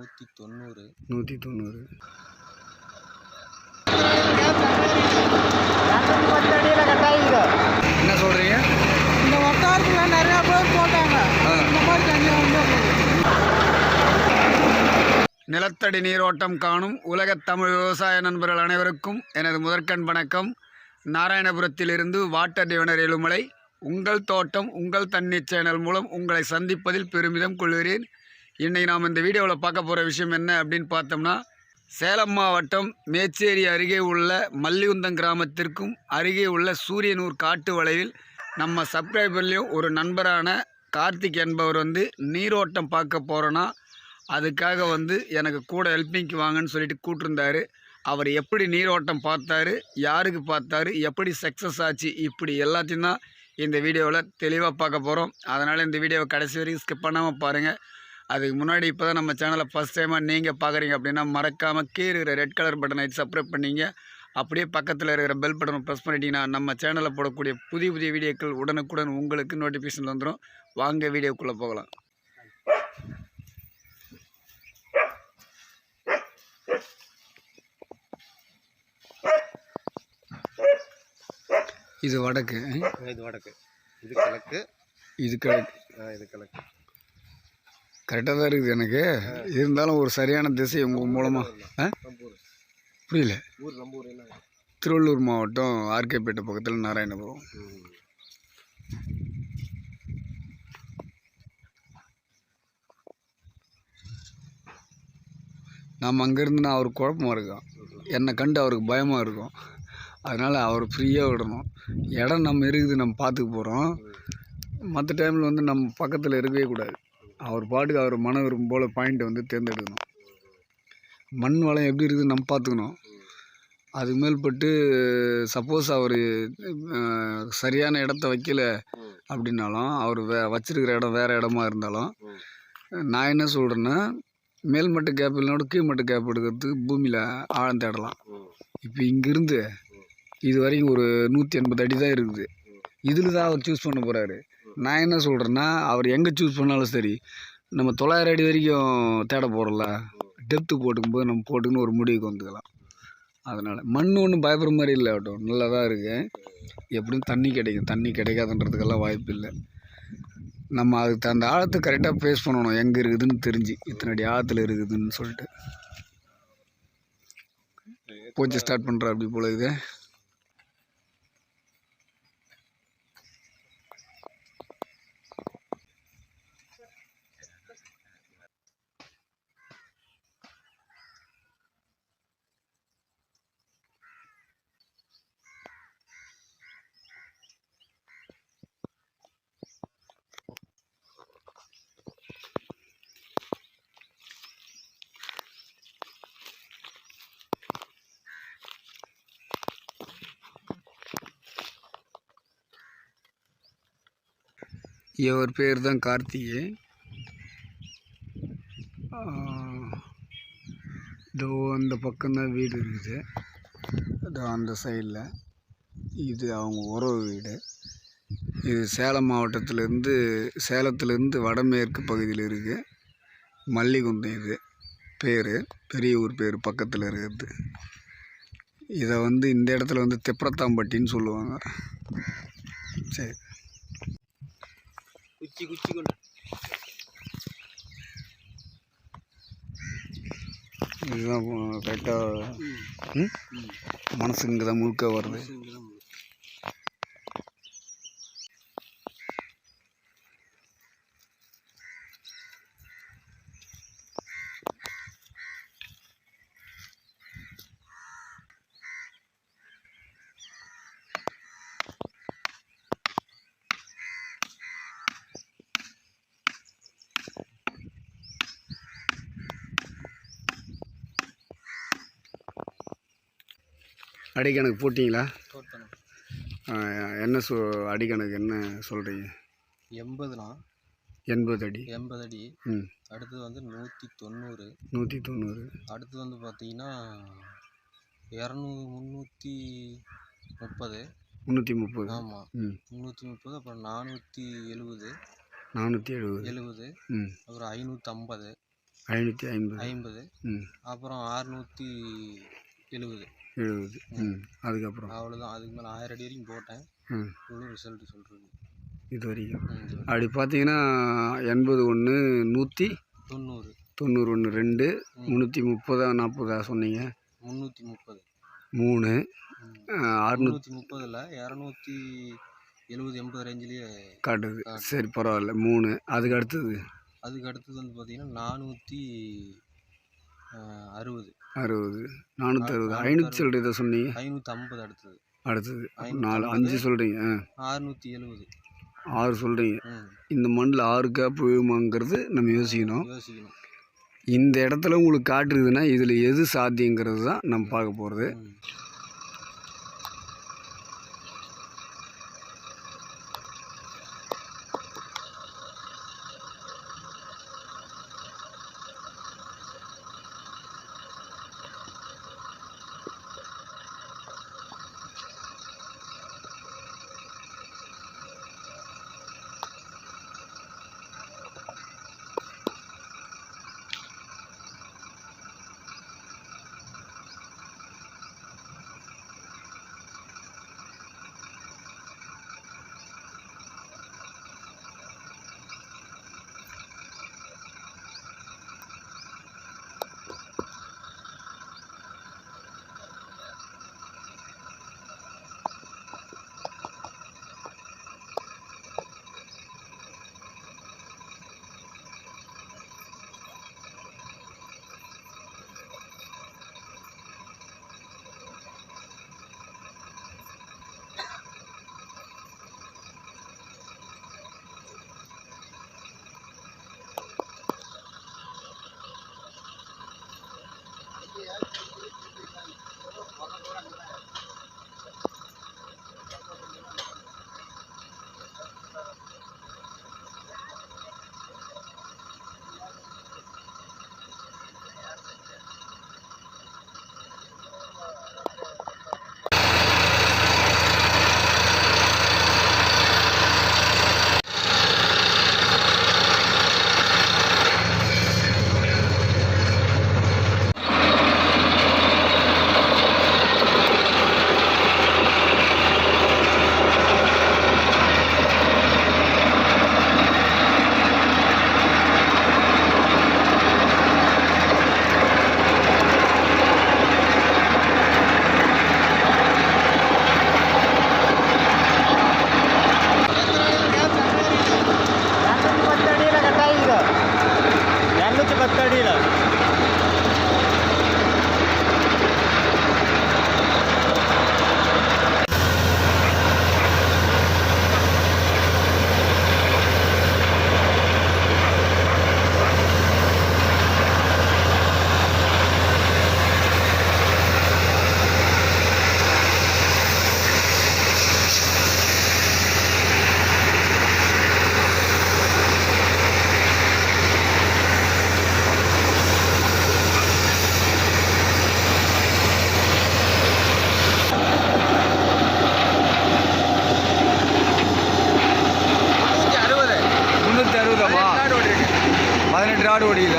நூற்றி தொண்ணூறு. நூற்றி தொண்ணூறு. என்ன சொல்கிறீங்க இந்த வட்டாரத்துல நிறைய பேர் போட்டாங்க. இந்த மாதிரி தண்ணி வந்து நிலத்தடி நீரோட்டம் காணும் உலகத் தமிழ் விவசாய நண்பர்கள் அனைவருக்கும் எனது முதற்கண் வணக்கம். நாராயணபுரத்திலிருந்து வாட்டர் டிவனர் எழுமலை உங்கள் தோட்டம் உங்கள் தண்ணீர் சேனல் மூலம் உங்களை சந்திப்பதில் பெருமிதம் கொள்கிறேன். இன்றைக்கி நாம் இந்த வீடியோவில் பார்க்க போகிற விஷயம் என்ன அப்படின்னு பார்த்தோம்னா சேலம் மாவட்டம் மேச்சேரி அருகே உள்ள மல்லிகுந்தம் கிராமத்திற்கும் அருகே உள்ள சூரியனூர் காட்டு வளைவில் நம்ம சப்ஸ்கிரைபர்லேயும் ஒரு நண்பரான கார்த்திக் என்பவர் வந்து நீரோட்டம் பார்க்க போகிறோன்னா அதுக்காக வந்து எனக்கு கூட ஹெல்ப்பிங்க்கு வாங்கன்னு சொல்லிட்டு கூட்டிருந்தாரு. அவர் எப்படி நீரோட்டம் பார்த்தாரு யாருக்கு பார்த்தாரு எப்படி சக்ஸஸ் ஆச்சு இப்படி எல்லாத்தையும் தான் இந்த வீடியோவில் தெளிவாக பார்க்க போகிறோம் அதனால் இந்த வீடியோவை கடைசி வரைக்கும் ஸ்கிப் பண்ணாமல் பாருங்கள் அதுக்கு முன்னாடி இப்போ தான் நம்ம சேனலை ஃபஸ்ட் டைமாக நீங்கள் பார்க்குறீங்க அப்படின்னா மறக்காமல் கீழே இருக்கிற ரெட் கலர் பட்டனை சப்ஸ்கிரைப் பண்ணீங்க. அப்படியே பக்கத்தில் இருக்கிற பெல் பட்டனை ப்ரெஸ் பண்ணிட்டீங்கன்னா நம்ம சேனலில் போடக்கூடிய புதிய புதிய வீடியோக்கள் உடனுக்குடன் உங்களுக்கு நோட்டிஃபிகேஷன் வந்துடும் வாங்க வீடியோக்குள்ளே போகலாம். இது வடக்கு. இது வடக்கு. இது கிழக்கு. இது கிழக்கு. இது கிழக்கு. கரெக்டாக தான் இருக்குது எனக்கு. இருந்தாலும் ஒரு சரியான திசை உங்கள் மூலமாக புரியல. திருவள்ளூர் மாவட்டம் ஆர்கேபேட்டை பக்கத்தில் நாராயணபுரம். நாம் அங்கேருந்துனா அவருக்கு குழப்பமா இருக்கும். என்னை கண்டு அவருக்கு பயமாக இருக்கும். அதனால் அவர் ஃப்ரீயாக விடணும். இடம் நம்ம இருக்குது நம்ம பார்த்துக்க போகிறோம் மற்ற டைமில் வந்து நம்ம பக்கத்தில் இருக்கவே கூடாது. அவர் பாட்டுக்கு அவர் மன விரும்பும் போல் பாயிண்ட்டை வந்து தேர்ந்தெடுக்கணும். மண் வளம் எப்படி இருக்குதுன்னு நம்ம பார்த்துக்கணும். அதுக்கு மேல்பட்டு சப்போஸ் அவர் சரியான இடத்த வைக்கல அப்படின்னாலும் அவர் வே வச்சிருக்கிற இடம் வேறு இடமா இருந்தாலும் நான் என்ன சொல்கிறேன்னா மேல்மட்ட கேப் இல்லைனோட கீழ்மட்ட கேப் எடுக்கிறதுக்கு பூமியில் ஆழம் தேடலாம். இப்போ இங்கேருந்து இது வரைக்கும் ஒரு நூற்றி எண்பது அடி தான் இருக்குது. இதில் தான் அவர் சூஸ் பண்ண போகிறாரு நான் என்ன சொல்கிறேன்னா அவர் எங்கே சூஸ் பண்ணாலும் சரி நம்ம தொள்ளாயிரம் அடி வரைக்கும் தேட போகிறோம்ல டெப்த்து போட்டுக்கும்போது நம்ம போட்டுக்குன்னு ஒரு முடிவுக்கு வந்துக்கலாம். அதனால் மண் ஒன்றும் பயப்படுற மாதிரி இல்லை ஆகட்டும் நல்லா தான் இருக்கு. எப்படியும் தண்ணி கிடைக்கும். தண்ணி கிடைக்காதுன்றதுக்கெல்லாம் வாய்ப்பு இல்லை. நம்ம அதுக்கு அந்த ஆழத்தை கரெக்டாக ஃபேஸ் பண்ணணும். எங்கே இருக்குதுன்னு தெரிஞ்சு இத்தனை அடி ஆழத்தில் இருக்குதுன்னு சொல்லிட்டு. போச்சு ஸ்டார்ட் பண்ணுற அப்படி போல இது இவர் பேர் தான் கார்த்திகே. இதோ அந்த பக்கம்தான் வீடு இருக்குது. இதோ அந்த சைடில் இது அவங்க உறவு வீடு. இது சேலம் மாவட்டத்திலேருந்து சேலத்துலேருந்து வடமேற்கு பகுதியில் இருக்குது மல்லிகுந்தம் இது பேர் பெரிய ஊர் பேர் பக்கத்தில் இருக்கிறது இதை வந்து இந்த இடத்துல வந்து திப்ரத்தாம்பட்டின்னு சொல்லுவாங்க. சரி. குச்சி குச்சி கொண்டு இதுதான் கரெக்டாக மனசு இங்கே தான் முழுக்க வருது. அடிக்கணக்கு போட்டிங்களா? என்ன சொ அடிக்கணக்கு என்ன சொல்கிறீங்க எண்பதுனா? எண்பது அடி. எண்பது அடி. ம். அடுத்தது வந்து நூற்றி தொண்ணூறு. நூற்றி தொண்ணூறு. அடுத்தது வந்து பார்த்தீங்கன்னா இரநூறு முந்நூற்றி முப்பது. முந்நூற்றி முப்பது. ஆமாம் ம். முந்நூற்றி முப்பது அப்புறம் நானூற்றி எழுபது நானூற்றி எழுபது எழுபது ம். அப்புறம் ஐநூற்றம்பது ஐநூற்றி ஐம்பது. ஐம்பது. ம். அப்புறம் அறுநூற்றி எழுபது எழுபது. ம். அதுக்கப்புறம். அவ்வளோதான் அதுக்கு மேலே ஆயிரம் அடி வரைக்கும் போட்டேன். ம். இவ்வளோ ரிசல்ட் சொல்கிறது இது வரைக்கும். அப்படி பார்த்தீங்கன்னா எண்பது ஒன்று நூற்றி தொண்ணூறு. தொண்ணூறு ஒன்று ரெண்டு முந்நூற்றி முப்பதா நாற்பதா சொன்னீங்க? முந்நூற்றி முப்பது. மூணு அறுநூற்றி முப்பதில் இரநூத்தி எழுபது எண்பது ரேஞ்சிலேயே காட்டுது. சரி பரவாயில்ல. மூணு. அதுக்கு அடுத்தது? அதுக்கு அடுத்தது வந்து பார்த்தீங்கன்னா நானூற்றி அறுபது. அறுபது. நானூற்றி அறுபது ஐநூற்றி சொல்கிறத சொன்னீங்க? ஐநூற்றி ஐம்பது அடுத்தது. அடுத்தது நாலு. அஞ்சு சொல்கிறீங்க அறுநூற்றி எழுபது. ஆறு சொல்கிறீங்க இந்த மண்ணில் ஆறு கேப் விழுமாங்கிறது நம்ம யோசிக்கணும். யோசிக்கணும். இந்த இடத்துல உங்களுக்கு காட்டுறதுன்னா இதில் எது சாத்தியங்கிறது தான் நம்ம பார்க்க போகிறது பதினெட்டு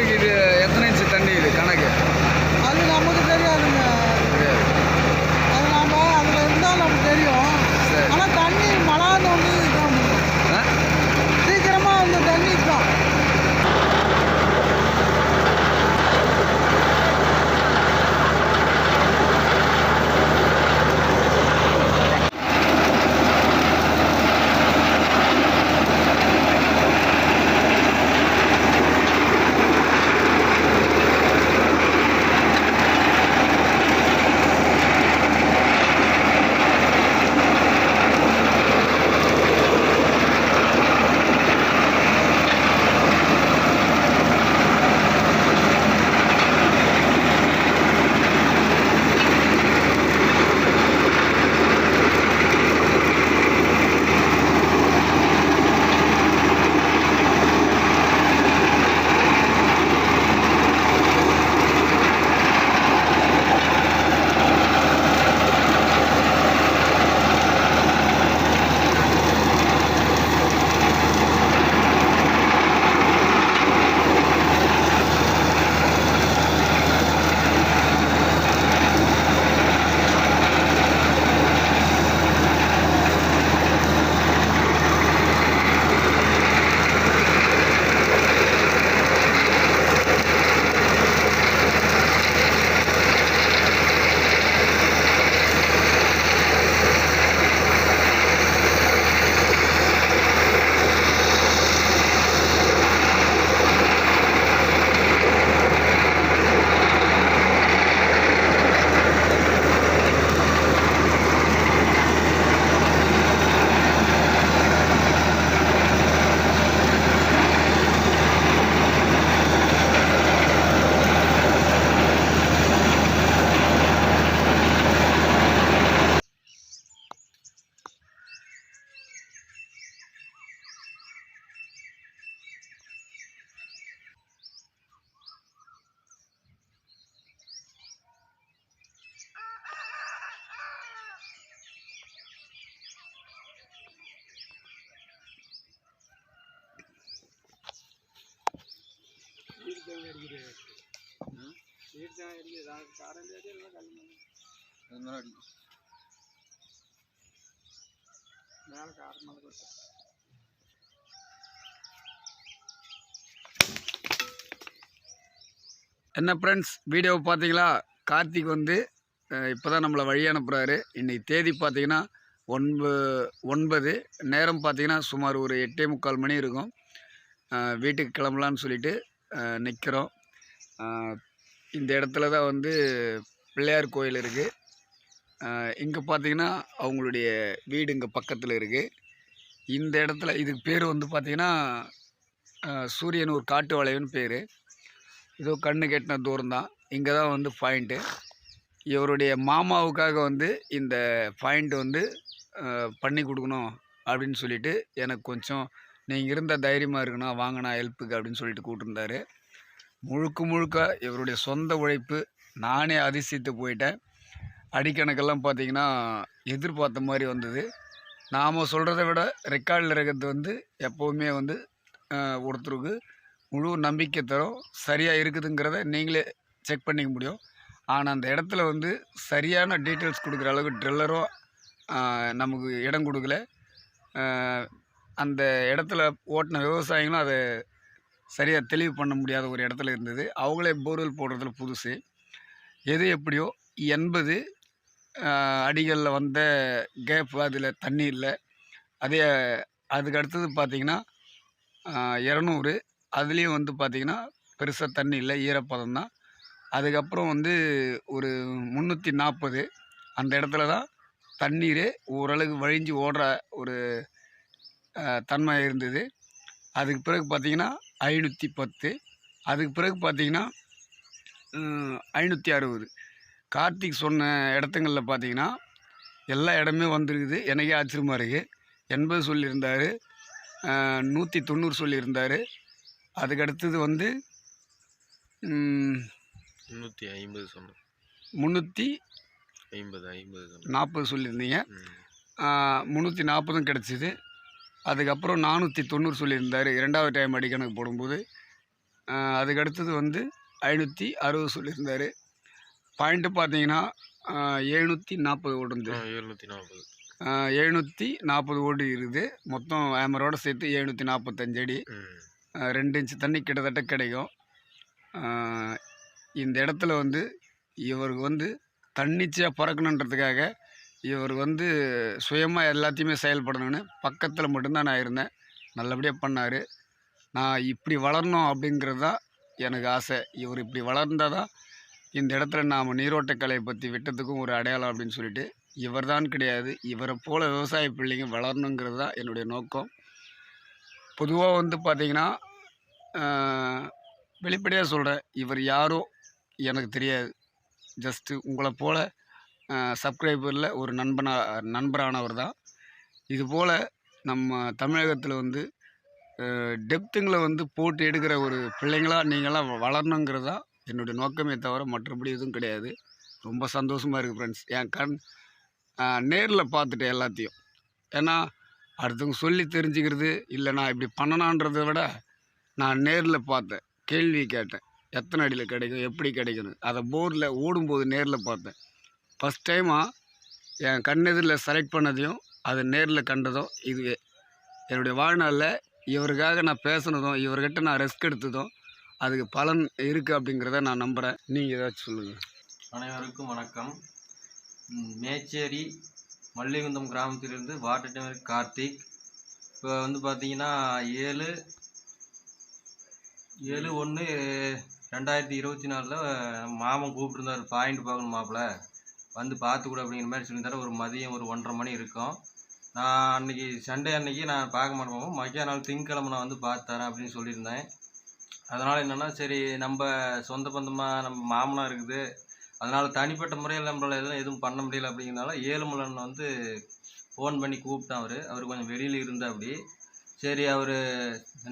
Gidiyor. மேலே மேலே கொடுத்தேன் என்ன ஃப்ரெண்ட்ஸ் வீடியோ பார்த்தீங்களா? கார்த்திக் வந்து இப்போ தான் நம்மளை வழி அனுப்புகிறாரு இன்றைக்கி தேதி பார்த்தீங்கன்னா ஒன்பது ஒன்பது. நேரம் பார்த்தீங்கன்னா சுமார் ஒரு எட்டே முக்கால் மணி இருக்கும். வீட்டுக்கு கிளம்பலான்னு சொல்லிட்டு நிற்கிறோம் இந்த இடத்துல தான் வந்து பிள்ளையார் கோயில் இருக்குது இங்கே பார்த்தீங்கன்னா அவங்களுடைய வீடு இங்கே பக்கத்தில் இருக்குது இந்த இடத்துல இதுக்கு பேர் வந்து பார்த்தீங்கன்னா சூரியனூர் சூரியன் ஒரு காட்டு வளைவுன்னு பேர். இதோ கண்ணு கெட்டின தூரம் தான். இங்கே தான் வந்து பாயிண்ட்டு இவருடைய மாமாவுக்காக வந்து இந்த பாயிண்ட் வந்து பண்ணி கொடுக்கணும் அப்படின்னு சொல்லிட்டு எனக்கு கொஞ்சம் நீங்கள் இருந்த தைரியமாக இருக்கணும் வாங்கண்ணா ஹெல்ப்புக்கு அப்படின்னு சொல்லிட்டு கூப்பிட்டுருந்தாரு முழுக்க முழுக்க இவருடைய சொந்த உழைப்பு நானே அதிசயத்து போயிட்டேன். அடிக்கணக்கெல்லாம் பார்த்தீங்கன்னா எதிர்பார்த்த மாதிரி வந்தது. நாம் சொல்கிறத விட ரெக்கார்டில் இருக்கிறது வந்து எப்போவுமே வந்து ஒருத்தருக்கு முழு நம்பிக்கை தரும். சரியாக இருக்குதுங்கிறத நீங்களே செக் பண்ணிக்க முடியும். ஆனால் அந்த இடத்துல வந்து சரியான டீட்டெயில்ஸ் கொடுக்குற அளவுக்கு ட்ரில்லரும் நமக்கு இடம் கொடுக்கல. அந்த இடத்துல ஓட்டின விவசாயிகளும் அதை சரியாக தெளிவு பண்ண முடியாத ஒரு இடத்துல இருந்தது. அவங்களே போர்வெல் போடுறதுல புதுசு. எது எப்படியோ எண்பது அடிகளில் வந்த கேப் அதில் தண்ணி இல்லை. அதே அதுக்கு அடுத்தது பார்த்திங்கன்னா இரநூறு. அதுலேயும் வந்து பார்த்திங்கன்னா பெருசாக தண்ணி இல்லை. ஈரப்பதம் தான். அதுக்கப்புறம் வந்து ஒரு முந்நூற்றி நாற்பது அந்த இடத்துல தான் தண்ணீர் ஓரளவுக்கு வழிஞ்சு ஓடுற ஒரு தன்மை இருந்தது. அதுக்கு பிறகு பார்த்திங்கன்னா ஐநூற்றி பத்து. அதுக்கு பிறகு பார்த்திங்கன்னா ஐநூற்றி அறுபது. கார்த்திக் சொன்ன இடத்துங்களில் பார்த்தீங்கன்னா எல்லா இடமே வந்திருக்குது. எனக்கே ஆச்சரியமாக இருக்குது எண்பது சொல்லியிருந்தார். நூற்றி தொண்ணூறு சொல்லியிருந்தார். அதுக்கு அடுத்தது வந்து முந்நூற்றி ஐம்பது சொன்னேன் முந்நூற்றி ஐம்பது ஐம்பது நாற்பது சொல்லியிருந்தீங்க. முந்நூற்றி நாற்பதும் கிடச்சிது. அதுக்கப்புறம் நானூற்றி தொண்ணூறு சொல்லியிருந்தார். இரண்டாவது டைம் அடிக்கணக்கு போடும்போது ஆஹ் அதுக்கு அடுத்தது வந்து ஐநூற்றி அறுபது சொல்லியிருந்தார். பாயிண்ட்டு பார்த்தீங்கன்னா எழுநூற்றி நாற்பது ஓடுந்து எழுநூற்றி நாற்பது. எழுநூற்றி நாற்பது ஓடி இருக்குது. மொத்தம் ஹேமரோட சேர்த்து எழுநூற்றி நாற்பத்தஞ்சு அடி. ரெண்டு இன்ச்சு தண்ணி கிட்டத்தட்ட கிடைக்கும். இந்த இடத்துல வந்து இவருக்கு வந்து தன்னிச்சையாக பறக்கணுன்றதுக்காக இவர் வந்து சுயமாக எல்லாத்தையுமே செயல்படணும்னு பக்கத்தில் மட்டும்தான் நான் இருந்தேன். நல்லபடியாக பண்ணார். நான் இப்படி வளரணும் அப்படிங்கிறது தான் எனக்கு ஆசை. இவர் இப்படி வளர்ந்தால் தான் இந்த இடத்துல நாம் நீரோட்டக்கலையை பற்றி விட்டதுக்கும் ஒரு அடையாளம் அப்படின்னு சொல்லிட்டு இவர் தான் கிடையாது. இவரை போல் விவசாய பிள்ளைங்க வளரணுங்கிறது தான் என்னுடைய நோக்கம். பொதுவாக வந்து பார்த்திங்கன்னா வெளிப்படையாக சொல்கிறேன் இவர் யாரோ எனக்கு தெரியாது. ஜஸ்ட்டு உங்களை போல் சப்ஸ்கிரைபரில் ஒரு நண்பனா நண்பரானவர் தான். இதுபோல் நம்ம தமிழகத்தில் வந்து டெப்த்துங்களை வந்து போட்டு எடுக்கிற ஒரு பிள்ளைங்களா நீங்களாம் வளரணுங்கிறது தான் என்னுடைய நோக்கமே தவிர மற்றபடி எதுவும் கிடையாது. ரொம்ப சந்தோஷமாக இருக்குது ஃப்ரெண்ட்ஸ் என் கண் நேரில் பார்த்துட்டேன் எல்லாத்தையும். ஏன்னா அடுத்தவங்க சொல்லி தெரிஞ்சுக்கிறது இல்லை நான் இப்படி பண்ணணான்றதை விட நான் நேரில் பார்த்தேன். கேள்வி கேட்டேன். எத்தனை அடியில் கிடைக்கும்? எப்படி கிடைக்கணும் அதை போர்டில் ஓடும்போது நேரில் பார்த்தேன். ஃபஸ்ட் டைமாக என் கண்ணெதிரில் செலக்ட் பண்ணதையும் அதை நேரில் கண்டதும் இதுவே. என்னுடைய வாழ்நாளில் இவருக்காக நான் பேசுனதும் இவர்கிட்ட நான் ரெஸ்க் எடுத்ததும் அதுக்கு பலன் இருக்குது அப்படிங்கிறத நான் நம்புகிறேன் நீங்கள் ஏதாச்சும் சொல்லுங்கள் அனைவருக்கும் வணக்கம். மேச்சேரி மல்லிகுந்தம் கிராமத்திலிருந்து வாட்டர் டேமர் கார்த்திக். இப்போ வந்து பார்த்தீங்கன்னா ஏழு ஏழு ஒன்று ரெண்டாயிரத்தி இருபத்தி நாலில் மாமன் கூப்பிட்டுருந்தார். பாயிண்ட் பார்க்கணும் மாப்பிள்ள. வந்து பார்த்து கூட அப்படிங்கிற மாதிரி சொல்லியிருந்தாரு ஒரு மதியம் ஒரு ஒன்றரை மணி இருக்கும். நான் அன்றைக்கி சண்டே அன்னைக்கு நான் பார்க்க மாட்டேன் மக்கிய நாள் திங்கக்கிழமை நான் வந்து பார்த்து தரேன் அப்படின்னு சொல்லியிருந்தேன். அதனால் என்னென்னா சரி நம்ம சொந்த பந்தமாக நம்ம மாமனாக இருக்குது. அதனால் தனிப்பட்ட முறையில் நம்மளால் எதுவும் எதுவும் பண்ண முடியல அப்படிங்கிறனால ஏழுமலன் வந்து ஃபோன் பண்ணி கூப்பிட்டான் அவர். அவர் கொஞ்சம் வெளியில் இருந்தா அப்படி. சரி அவர்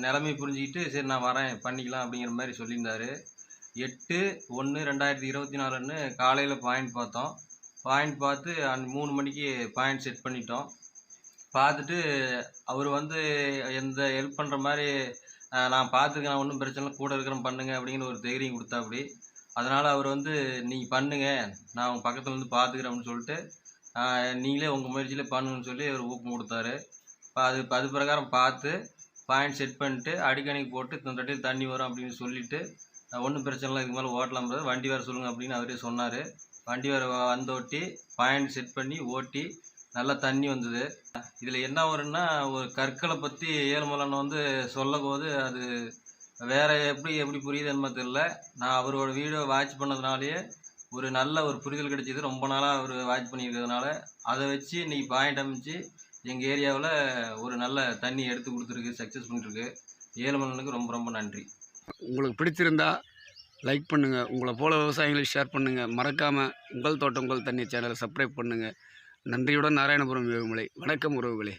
நிலைமை புரிஞ்சுக்கிட்டு சரி நான் வரேன் பண்ணிக்கலாம் அப்படிங்கிற மாதிரி சொல்லியிருந்தாரு. எட்டு ஒன்று ரெண்டாயிரத்தி இருபத்தி நாலுன்னு காலையில் பாயிண்ட் பார்த்தோம். பாயிண்ட் பார்த்து அன் மூணு மணிக்கு பாயிண்ட் செட் பண்ணிட்டோம். பார்த்துட்டு அவர் வந்து எந்த ஹெல்ப் பண்ணுற மாதிரி நான் பார்த்துக்கிறேன் ஒன்றும் பிரச்சனை இல்லை கூட இருக்கிறேன் பண்ணுங்க அப்படிங்கிற ஒரு தைரியம் கொடுத்தாப்படி. அதனால் அவர் வந்து நீங்கள் பண்ணுங்கள் நான் உங்கள் பக்கத்தில் வந்து பார்த்துக்கிறேன்னு அப்படின்னு சொல்லிட்டு நீங்களே உங்கள் முயற்சியிலே பண்ணுன்னு சொல்லி அவர் ஊக்கம் கொடுத்தாரு. இப்போ அது அது பிரகாரம் பார்த்து பாயிண்ட் செட் பண்ணிட்டு அடிக்கணிக்கு போட்டு இந்த தண்ணி வரும் அப்படின்னு சொல்லிவிட்டு ஒன்றும் பிரச்சனை இல்லை இதுக்கு மேலே ஓட்டலாம் brother. வண்டி வர சொல்லுங்கள் அப்படின்னு அவரே சொன்னார். வண்டி வர வந்தோட்டி பாயிண்ட் செட் பண்ணி ஓட்டி நல்லா தண்ணி வந்தது. இதில் என்ன வரும்னா ஒரு கற்களை பற்றி ஏழுமலன் வந்து சொல்லும் போது அது வேறு எப்படி எப்படி புரியுது என்னமோ தெரியல. நான் அவரோட வீடியோ வாட்ச் பண்ணதுனாலேயே ஒரு நல்ல ஒரு புரிதல் கிடைச்சிது. ரொம்ப நாளாக அவர் வாட்ச் பண்ணியிருக்கிறதுனால அதை வச்சு இன்றைக்கி பாயிண்ட் அமைச்சு எங்கள் ஏரியாவில் ஒரு நல்ல தண்ணி எடுத்து கொடுத்துருக்கு சக்ஸஸ் பண்ணிருக்கு ஏழுமலனுக்கு ரொம்ப ரொம்ப நன்றி. உங்களுக்கு பிடிச்சிருந்தா லைக் பண்ணுங்கள் உங்களை போல விவசாயிகளுக்கு ஷேர் பண்ணுங்கள் மறக்காமல் உங்கள் தோட்டம் உங்கள் தண்ணி சேனலை சப்ஸ்கிரைப் பண்ணுங்கள் நன்றியுடன் நாராயணபுரம் வேவுமலை வணக்கம் உறவுகளே.